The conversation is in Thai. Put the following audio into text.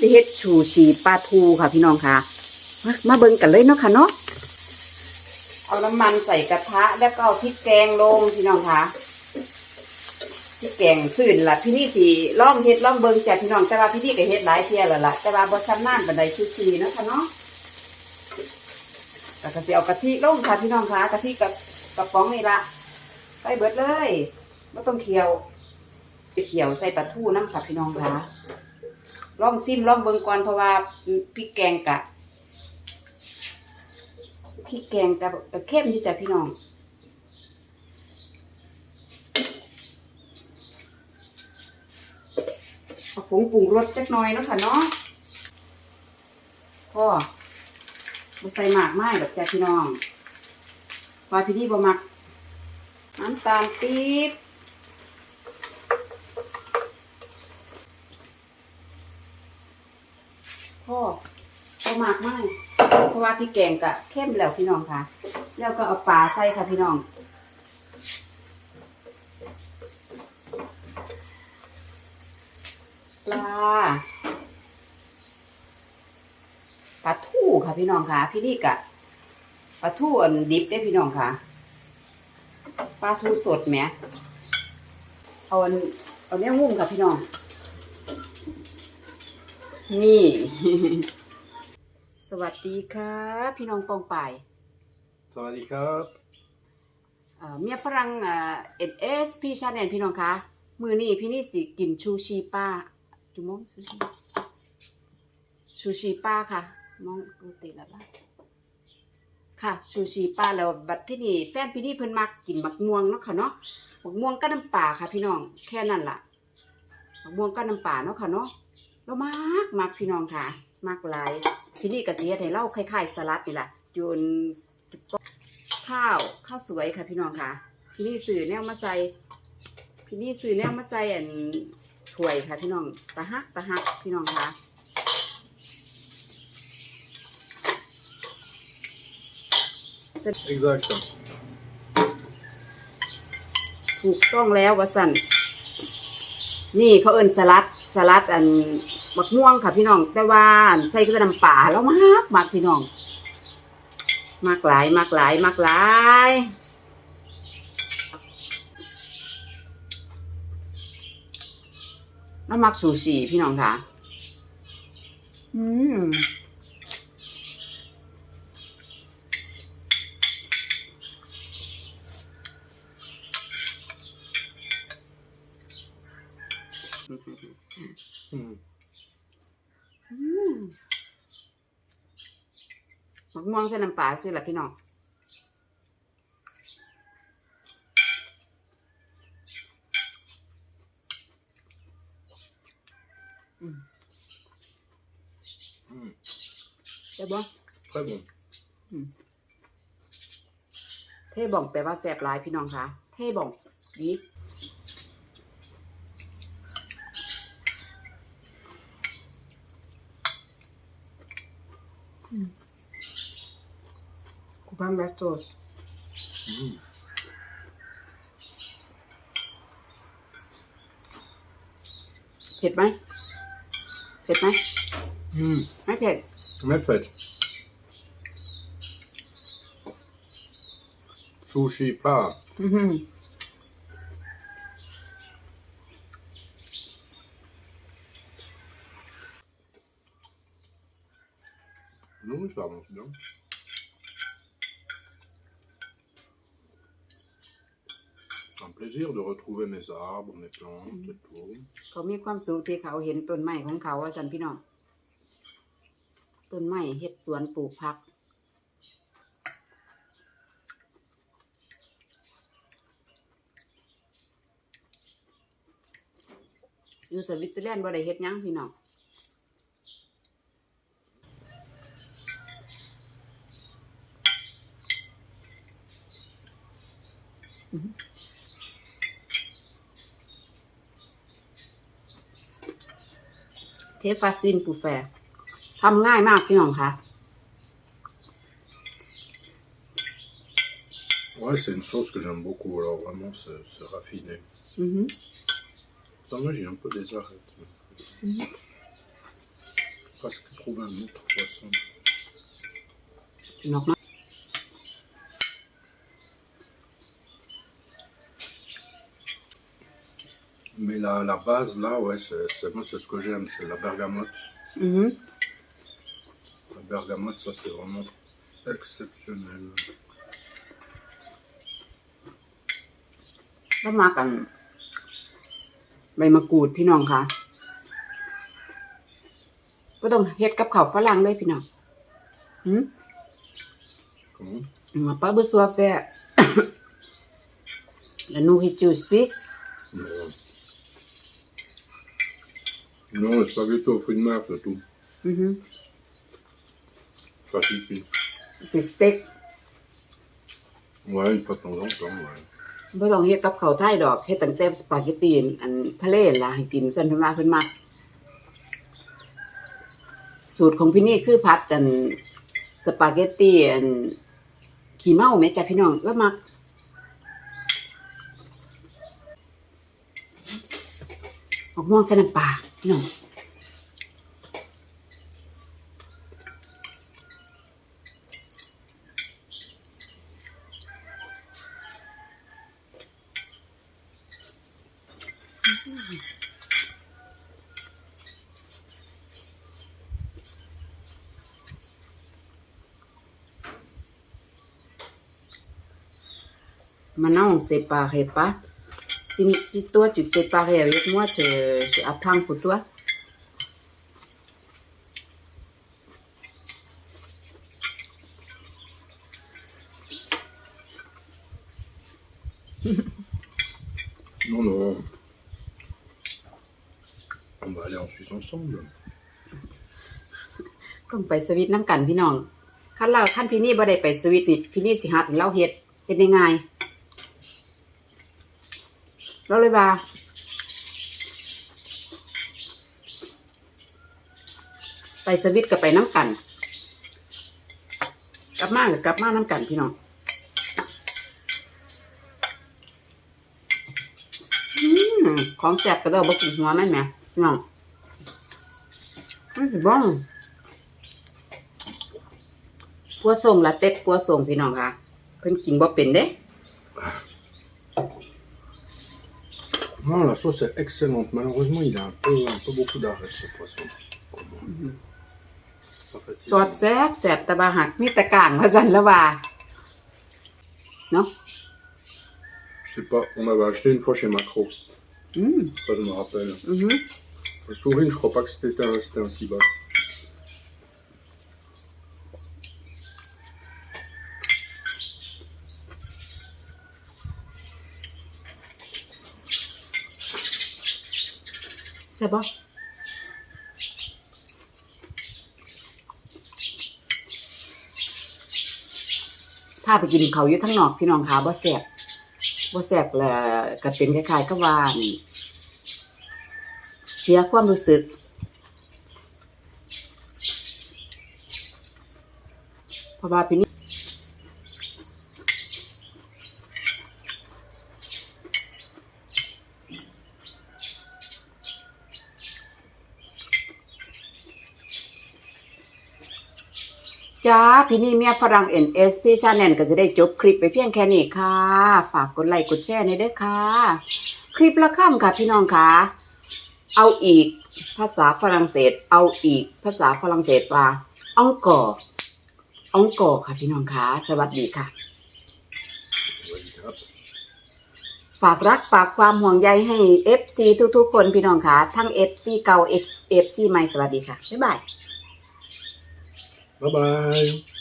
สิเฮ็ดชูชีปลาทูค่ะพี่น้องค่ะมามาเบิ่งกันเลยเนาะค่ะเนาะเอาน้ำมันใส่กระทะแล้วก็เอาพริกแกงลงพี่น้องค่ะพริกแกงซื่นล่ะพี่นี่สิลองเฮ็ดลองเบิ่งจ้ะพี่น้องแต่ว่าพี่นี่ก็เฮ็ดหลายเที่ยแล้วล่ะแต่ว่าบ่ชำนาญปานใดชูชีเนาะค่ะเนาะแล้วก็สิเอากะทิลงค่ะพี่น้องค่ะกะทิกับกระป๋องนี่ละใส่เบิดเลยบ่ต้องเคี่ยวไปเคี่ยวใส่ปลาทูน้ำค่ะพี่น้องค่ะ ลองซิมลองเบิงก่อนเพราะว่าพริกแกงกะพริกแกงกะกะเข้มอยู่จ้ะพี่น้องเอาผงปรุงรสจักหน่อยเนาะค่ะเนาะพ่อบ่ใส่หมากไม้ดอกจ้ะพี่น้องพอพี่ดีบ่มักน้ำตาลปี๊บ พ่อเอาหมากไม่เพราะว่าพี่แกงกะเข้มแล้วพี่น้องค่ะ แล้วก็เอาปลาใส่ค่ะพี่น้องปลาปลาทู่ค่ะพี่น้องค่ะ พี่นี่กะปลาทูอันดิบได้พี่น้องค่ะปลาทูสดแหมเอาอันเอาเนี้ยหุ้มค่ะพี่น้อง นี่ สวัสดีค่ะ พี่น้องปองป่าย สวัสดีครับเอ่อเมียฝรั่งเอ่อเอ็ดเอสพี่ชาแนลพี่น้องคะมือนี่พี่นี่สิกินชูชีป้าจุมองชูชีชูชีป้าค่ะมองดูติแล้วล่ะค่ะชูชีป้าแล้วบัดที่นี่แฟนพี่นี่เพิ่นมักกินมักม่วงเนาะค่ะเนาะมักม่วงกับน้ำปลาค่ะ พี่น้องแค่นั้นล่ะมักม่วงกับน้ำปลาเนาะค่ะเนาะ เรามากมักพี่น้องค่ะ มากหลายพี่นี่ก็สิเฮ็ดให้เราคล้ายๆสลัดนี่แหละโยนข้าวข้าวสวยค่ะพี่น้องค่ะ พี่นี่สื่อแนวมาใส่พี่นี่สื่อแนวมาใส่อันถ้วยค่ะพี่น้องตะฮักตะฮักพี่น้องค่ะ exact ถูกต้องแล้ววะสันนี่เขาเอิ้นสลัดสลัดอัน บักม่วงค่ะพี่น้อง แต่ว่านใส่ก็จะนำป่าแล้วมากมากพี่น้อง มากหลายมากหลายมากหลายแล้วมักซูชิพี่น้องค่ะ อืม Hmm. อื มมักม่วงใส่น้ำปลาสิล่ะพี่น้องอืม Hmm. ใช่บ่ Très bon. เท่บ่องแปลว่าแสบหลายพี่น้องคะเท่บ่องดีกูพังแบสโซส Hmm. เผ็ดไหมเผ็ ดไหม Hmm. ไม่เผ็ด Mais faites. Sushi pas. อื้อหื อ Non, ça avance bien. C'est un plaisir de retrouver mes arbres, mes plantes et tout. เขามีความสุขที่เขาเห็นต้นไม้ของเขาว่าสันพี่น้องต้นไม้เฮ็ดสวนปลูกผัก อยู่สวิตเซอร์แลนด์บ่ได้เฮ็ดหยังพี่น้อง ฟาซินปูแฟร์ทำง่ายมากพี่น้องคะ Ouais, c'est une sauce que j'aime beaucoup. Alors vraiment, c'est c'est raffiné. อือหือ Attends, moi, j'ai un peu des arêtes. presque trouvé un autre poisson. นอ Mais la, la base, là, ouais, c'est, c'est- moi, c'est ce que j'aime, c'est la bergamote. อือหือ La bergamote, ça, c'est vraiment exceptionnel. แล้วมากัน ใบมะกรูดพี่น้องค่ะ ก็ต้องเฮ็ดกับข้าวฝรั่งเลยพี่น้องหืม Comment On n'a pas besoin de faire la nourriture suisse. Non. Non, le spaghetti aux fruits de mer, c'est tout. Mhm. Ça suffit. C'est steak. Ouais, une fois de temps en temps, ouais. บ่ต้องเฮ็ดกับข้าวไทยดอกเฮ็ดตั้งแต่สปาเกตตีอันทะเลล่ะให้กินซั่นเพิ่นว่าเพิ่นมักสูตรของพี่นี่คือผัดอันสปาเกตตีอันขี้เมาแม่จ้ะพี่น้องแล้วมัก ออกม่วงใส่น้ำปลา พี่น้อง Maintenant, on ne séparait pas. Si, si toi, tu te séparais avec moi, je, je apprends pour toi. Non, non. On va aller en Suisse ensemble. ต้องไปสวิตน้ำกันพี่น้อง ขั้นเราขั้นพี่นี่บ่ได้ไปสวิตนี่พี่นี่สิหัดให้เราเฮ็ดเฮ็ดยังไง เราเลยว่าไปสวิตกับไปน้ำกัน กลับมากับกลับมาน้ำกันพี่น้องอืมของแซ่บกระโดดบกินหัวแม่นไหมพี่น้องมันสิบ้องปัวส่งละเต็ดปัวส่งพี่น้องค่ะ เพิ่นกินบ่เป็นเด้ Non, la sauce est excellente. Malheureusement, il a un peu, un peu beaucoup d'arêtes, ce poisson. Pas facile. ซอสแซ่บแซ่บแตะบาหักมีแตะกลางว่าซั่นละว่าเนาะ Je sais pas, on avait acheté une fois chez Macro. อืม Ça, je me rappelle. อือหือ Le sourine, je crois pas que c'était un, c'était un si bas. แซ่บบ่พาไปกินเขาอยู่ทั้งนอกพี่น้องค่ะบ่แซ่บบ่แซ่บแล้วก็เป็นคล้ายๆกับว่านเสียความรู้สึกเพราะว่าพี่ จ้าพี่นี่เมียฝรั่ง NS พี่ชาแนนก็จะได้จบคลิปไปเพียงแค่นี้ค่ะ ฝากกดไลค์กดแชร์ในด้อค่ะ คลิปละค่ำค่ะพี่น้องค่ะเอาอีกภาษาฝรั่งเศส เอาอีกภาษาฝรั่งเศสว่าอองกอร์อองกอร์ค่ะพี่น้องค่ะสวัสดีค่ะ ฝากรักฝากความห่วงใยให้ FC ทุกๆคนพี่น้องค่ะทั้ง FC เก่า FC ใหม่สวัสดีค่ะบ๊ายบาย 拜拜。